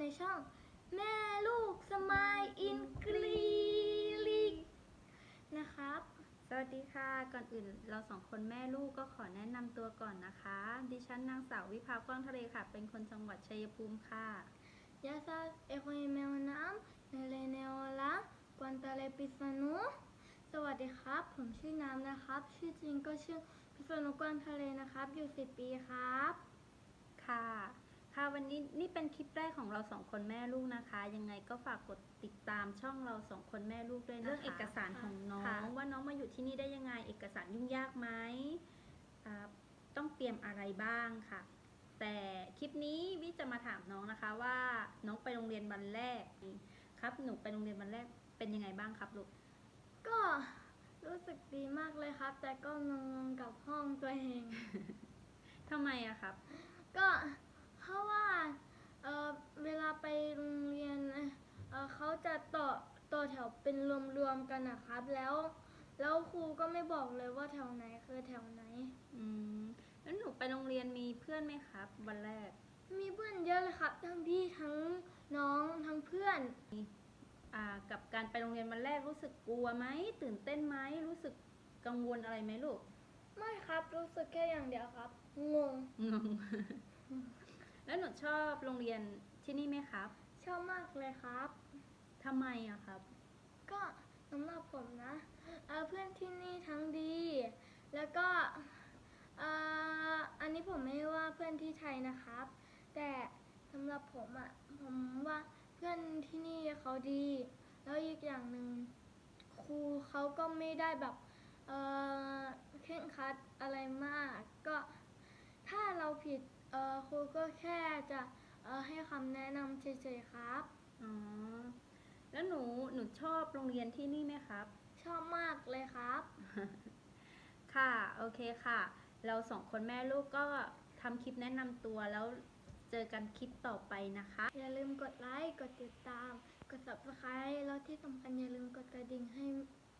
ในช่อง แม่ลูกสมายอินกรีลิกนะครับ สวัสดีค่ะ ก่อนอื่นเราสองคนแม่ลูกก็ขอแนะนำตัวก่อนนะคะ ดิฉันนางสาววิภากว้างทะเลค่ะ เป็นคนจังหวัดชัยภูมิค่ะ ยาซาเอโคเมลน้ำเนเลเนโอลาควันตาเลปิสนุสวัสดีครับ ผมชื่อน้ำนะครับ ชื่อจริงก็ชื่อพิสนุกวงทะเลนะครับ อยู่สิบปีครับ ค่ะ ค่ะวันนี้นี่เป็นคลิปแรกของเราสองคนแม่ลูกนะคะ ยังไงก็ฝากกดติดตามช่องเราสองคนแม่ลูกด้วยนะคะเรื่องเอกสารของน้อค่ะงว่าน้องมาอยู่ที่นี่ได้ยังไง เอกสารยุ่งยากไหมอ่าต้องเตรียมอะไรบ้างค่ะ แต่คลิปนี้วิจะมาถามน้องนะคะว่าน้องไปโรงเรียนวันแรกครับหนูไปโรงเรียนวันแรกเป็นยังไงบ้างครับลูกก็รู้สึกดีมากเลยครับ แต่ก็งงๆกับห้องตัวเองทำไมอะครับ ก็เพราะว่าเอ่อเวลาไปโรงเรียนเอ่อเขา จะต่อต่อแถวเป็นรวมๆกันนะครับ แล้ว แล้วครูก็ไม่บอกเลยว่าแถวไหนคือแถวไหน อืมแล้วหนูไปโรงเรียนมีเพื่อนไหมครับ วันแรก มีเพื่อนเยอะเลยครับ ทั้งพี่ทั้งน้องทั้งเพื่อนอ่ากับการไปโรงเรียนวันแรกรู้สึกกลัวไหมตื่นเต้นไหมรู้สึกกังวลอะไรไหมลูกไม่ครับรู้สึกแค่อย่างเดียวครับงงงงแล้วหนูชอบโรงเรียนที่นี่ไหมครับ ชอบมากเลยครับ ทำไมอะครับ ก็สำหรับผมนะเอ่อเพื่อนที่นี่ทั้งดี แล้วก็เอ่ออันนี้ผมไม่ว่าเพื่อนที่ไทยนะครับ แต่สำหรับผมอะ่ะผมว่าเพื่อนที่นี่เขาดี แล้วอีกอย่างหนึ่งครูเขาก็ไม่ได้แบบเอ่อเคร่งครัดอะไรมาก ก็ถ้าเราผิดเอ่อครูก็แค่จะเอ่อให้คำแนะนำเฉยๆครับ อ๋อ แล้วหนูหนูชอบโรงเรียนที่นี่ไหมครับ ชอบมากเลยครับ ค่ะโอเคค่ะ เราสองคนแม่ลูกก็ทำคลิปแนะนำตัวแล้วเจอกันคลิปต่อไปนะคะ อย่าลืมกดไลค์กดติดตาม กด subscribe แล้วที่สำคัญอย่าลืมกดกระดิ่งให้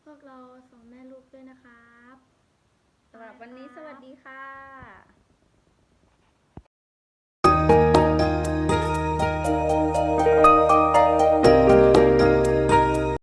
พวกเราสองแม่ลูกด้วยนะครับสำหรับวันนี้สวัสดีค่ะ